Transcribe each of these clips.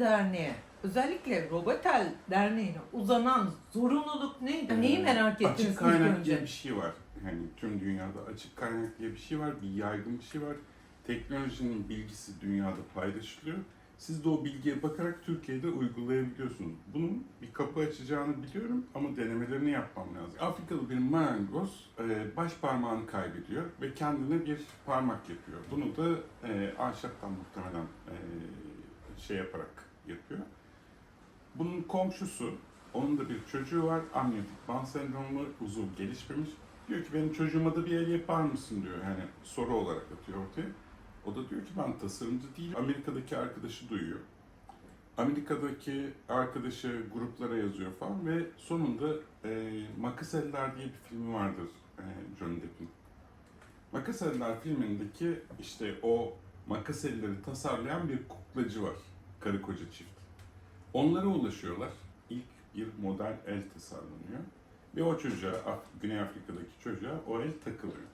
Derneği, özellikle Robotel Derneği'ne uzanan zorunluluk neydi? Neyi merak ettiniz Açık ilk kaynak diye bir şey var. Yani tüm dünyada açık kaynak diye bir şey var. Bir yaygın bir şey var. Teknolojinin bilgisi dünyada paylaşılıyor. Siz de o bilgiye bakarak Türkiye'de uygulayabiliyorsunuz. Bunun bir kapı açacağını biliyorum ama denemelerini yapmam lazım. Afrikalı bir marangoz e, baş parmağını kaybediyor ve kendine bir parmak yapıyor. Bunu da e, ahşaptan muhtemelen e, şey yaparak yapıyor. Bunun komşusu, onun da bir çocuğu var. Amniyotik band sendromu, uzuv gelişmemiş. Diyor ki benim çocuğuma da bir el yapar mısın diyor. Yani soru olarak atıyor ortaya. O da diyor ki ben tasarımcı değilim. Amerika'daki arkadaşı duyuyor. Amerika'daki arkadaşı gruplara yazıyor falan ve sonunda e, Makas Eller diye bir filmi vardır e, Johnny Depp'in. Makas Eller filmindeki işte o makas elleri tasarlayan bir kuklacı var. Karı koca çift. Onlara ulaşıyorlar. İlk bir model el tasarlanıyor. Ve o çocuğa, Güney Afrika'daki çocuğa o el takılıyor.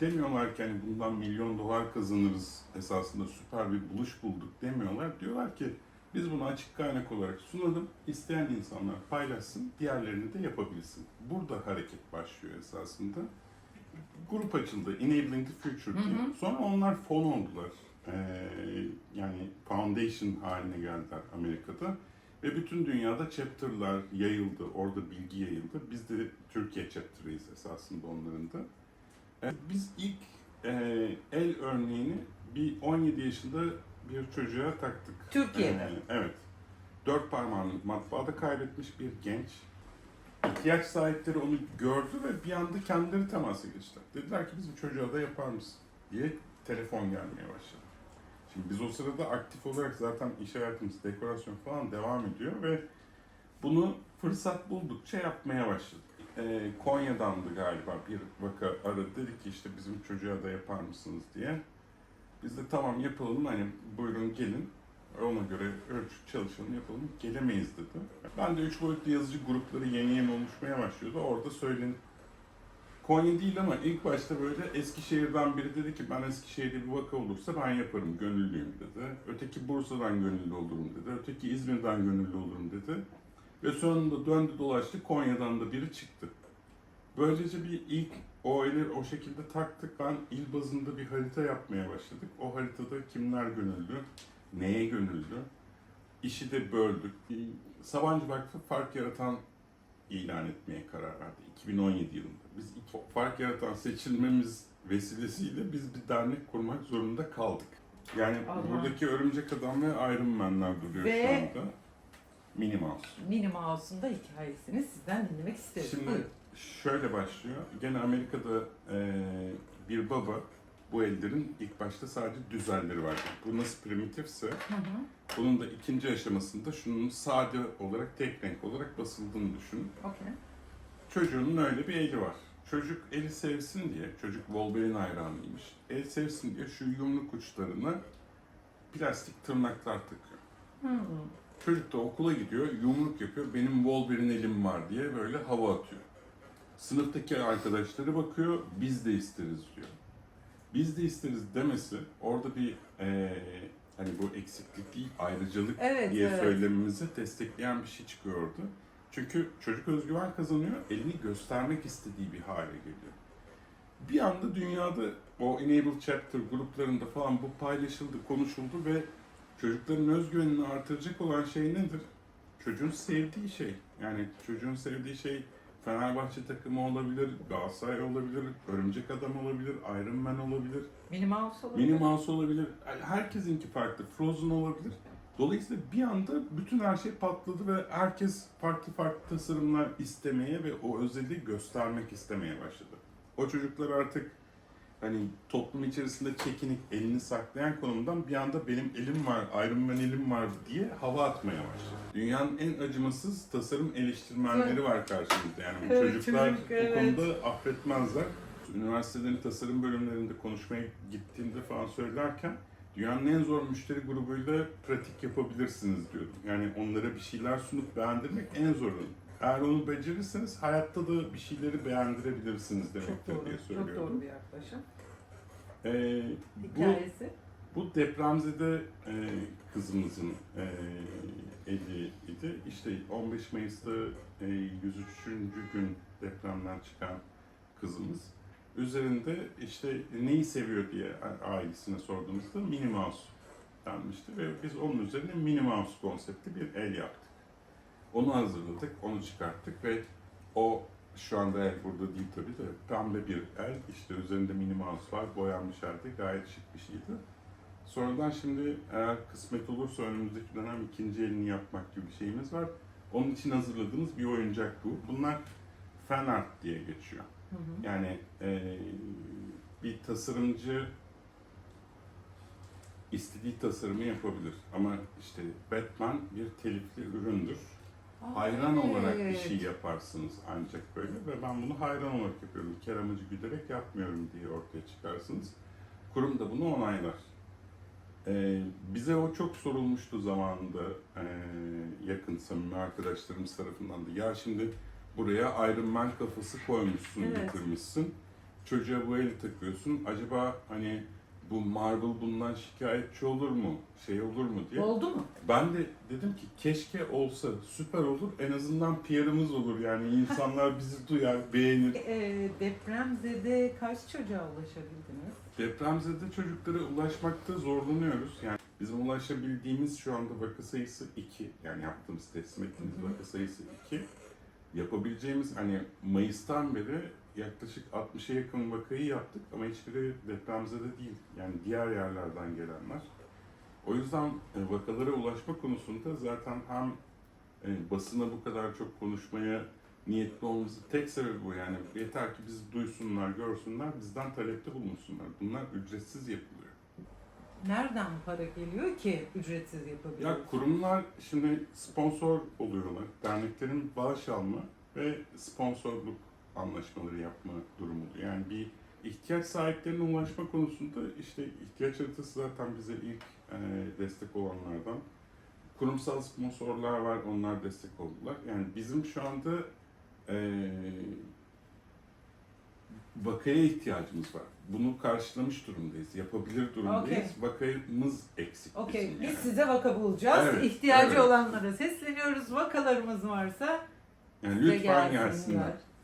Demiyorlar ki hani bundan milyon dolar kazanırız esasında süper bir buluş bulduk demiyorlar. Diyorlar ki biz bunu açık kaynak olarak sunalım. İsteyen insanlar paylaşsın, diğerlerini de yapabilsin. Burada hareket başlıyor esasında. Grup açıldı, Enabling the Future diye. Sonra onlar fon oldular. Ee, yani foundation haline geldiler Amerika'da. Ve bütün dünyada chapter'lar yayıldı, orada bilgi yayıldı. Biz de Türkiye chapter'ıyız esasında onların da. Ee, Biz ilk e, el örneğini bir 17 yaşında bir çocuğa taktık. Türkiye'de. Ee, evet. Dört parmağını matbaada kaybetmiş bir genç. İhtiyaç sahipleri onu gördü ve bir anda kendileri temasa geçtiler. Dediler ki bizim çocuğa da yapar mısın diye telefon gelmeye başladı. Şimdi biz o sırada aktif olarak zaten iş hayatımız, dekorasyon falan devam ediyor ve bunu fırsat buldukça yapmaya başladık. Ee, Konya'dandı galiba bir vaka aradı. Dedi ki işte bizim çocuğa da yapar mısınız? diye. Biz de tamam yapalım. Hani buyurun gelin. Ona göre ölçüp çalışalım yapalım. Gelemeyiz. dedi. Ben de üç boyutlu yazıcı grupları yeni yeni oluşmaya başlıyordu. Orada söylenip Konya değil ama ilk başta böyle Eskişehir'den biri dedi ki ben Eskişehir'de bir vaka olursa ben yaparım, gönüllüyüm dedi. Öteki Bursa'dan gönüllü olurum dedi. Öteki İzmir'den gönüllü olurum dedi. Ve sonunda döndü dolaştı Konya'dan da biri çıktı. Böylece bir ilk o eli o şekilde taktık. Ben il bazında bir harita yapmaya başladık. O haritada kimler gönüllü, neye gönüllü, işi de böldük. Sabancı Vakfı fark yaratan ilan etmeye karar verdi 2017 yılında. Biz ilk fark yaratan seçilmemiz vesilesiyle biz bir dernek kurmak zorunda kaldık. Yani Allah. buradaki Örümcek Adam ve Iron Man'ler duruyor Ve- şu anda. Minnie Mouse. Minnie Mouse'un da hikayesini sizden dinlemek isteriz. Şimdi şöyle başlıyor. Gene Amerika'da eee, bir baba bu ellerin ilk başta sadece düz elleri var. Bu nasıl primitifse Hı hı. bunun da ikinci aşamasında şunun sade olarak tek renk olarak basıldığını düşünün. Okey. Çocuğunun öyle bir eli var. Çocuk eli sevsin diye, çocuk Wolverine hayranıymış. El sevsin diye şu yumruk uçlarına plastik tırnaklar takıyor. Hı. Çocuk da okula gidiyor, yumruk yapıyor. Benim Wolverine elim var diye böyle hava atıyor. Sınıftaki arkadaşları bakıyor, biz de isteriz diyor. Biz de isteriz demesi orada bir eee, hani bu eksiklik değil, ayrıcalık Evet, diye evet. söylememizi destekleyen bir şey çıkıyordu. Çünkü çocuk özgüven kazanıyor, elini göstermek istediği bir hale geliyor. Bir anda dünyada o Enable Chapter gruplarında falan bu paylaşıldı, konuşuldu ve çocukların özgüvenini artıracak olan şey nedir? Çocuğun sevdiği şey. Yani çocuğun sevdiği şey Fenerbahçe takımı olabilir, Galatasaray olabilir, Örümcek Adam olabilir, Iron Man olabilir. Minnie Mouse olabilir. Minnie Mouse olabilir. Yani Herkesinki farklı. Frozen olabilir. Dolayısıyla bir anda bütün her şey patladı ve herkes farklı farklı tasarımlar istemeye ve o özelliği göstermek istemeye başladı. O çocuklar artık hani toplum içerisinde çekinik, elini saklayan konumdan bir anda benim elim var, Iron Man elim var diye hava atmaya başladı. Dünyanın en acımasız tasarım eleştirmenleri var karşımızda. Yani bu Evet, çocuklar çocuk, bu evet. konuda affetmezler. Üniversitelerin tasarım bölümlerinde konuşmaya gittiğimde falan söylerken dünyanın en zor müşteri grubuyla pratik yapabilirsiniz diyordum. Yani onlara bir şeyler sunup beğendirmek en zoru. Eğer onu becerirseniz hayatta da bir şeyleri beğendirebilirsiniz Çok demektir doğru. diye Çok söylüyorum. doğru bir yaklaşım. Ee, bu, Hikayesi. bu depremzede e, kızımızın e, eli idi. İşte 15 Mayıs'ta e, 103. gün depremden çıkan kızımız. Üzerinde işte neyi seviyor diye ailesine sorduğumuzda Minnie Mouse denmişti ve biz onun üzerine Minnie Mouse konseptli bir el yaptık. Onu hazırladık, onu çıkarttık ve o şu anda el burada değil tabii de pembe bir el, işte üzerinde Minnie Mouse var, boyanmış halde gayet şık bir şeydi. Sonradan şimdi eğer kısmet olursa önümüzdeki dönem ikinci elini yapmak gibi bir şeyimiz var. Onun için hazırladığımız bir oyuncak bu. Bunlar fan art diye geçiyor. Hı hı. Yani eee, bir tasarımcı istediği tasarımı yapabilir. Ama işte Batman bir telifli üründür. Hayran olarak bir şey yaparsınız ancak böyle ve ben bunu hayran olarak yapıyorum. Kar amacı güderek yapmıyorum diye ortaya çıkarsınız. Kurum da bunu onaylar. Ee, bize o çok sorulmuştu zamanında ee, yakın samimi arkadaşlarımız tarafından da. Ya şimdi buraya Iron Man kafası koymuşsun, Evet. getirmişsin. Çocuğa bu eli takıyorsun. Acaba hani bu Marvel bundan şikayetçi olur mu? Şey olur mu diye. Oldu mu? Ben de dedim ki keşke olsa süper olur. En azından PR'ımız olur yani insanlar bizi duyar, beğenir. E, depremzede kaç çocuğa ulaşabildiniz? Depremzede çocuklara ulaşmakta zorlanıyoruz. Yani bizim ulaşabildiğimiz şu anda vaka sayısı 2. Yani yaptığımız, teslim ettiğimiz vaka sayısı 2. Yapabileceğimiz hani Mayıs'tan beri yaklaşık 60'a yakın vakayı yaptık ama hiçbiri depremzede değil. Yani diğer yerlerden gelenler. O yüzden e, vakalara ulaşma konusunda zaten hem e, basına bu kadar çok konuşmaya niyetli olmamızın tek sebebi bu yani. Yeter ki bizi duysunlar, görsünler, bizden talepte bulunsunlar. Bunlar ücretsiz yapılıyor. Nereden para geliyor ki ücretsiz Ya yapabiliyoruz? kurumlar şimdi sponsor oluyorlar. Derneklerin bağış alma ve sponsorluk anlaşmaları yapma durumu. Yani bir ihtiyaç sahiplerine ulaşma konusunda işte ihtiyaç haritası zaten bize ilk e, destek olanlardan. Kurumsal sponsorlar var, onlar destek oldular. Yani bizim şu anda e, vakaya ihtiyacımız var. Bunu karşılamış durumdayız, yapabilir durumdayız. Vakamız eksik. Okey, bizim biz yani. size vaka bulacağız. Evet, İhtiyacı evet. olanlara sesleniyoruz. Vakalarımız varsa Yani lütfen gelsinler. gelsinler.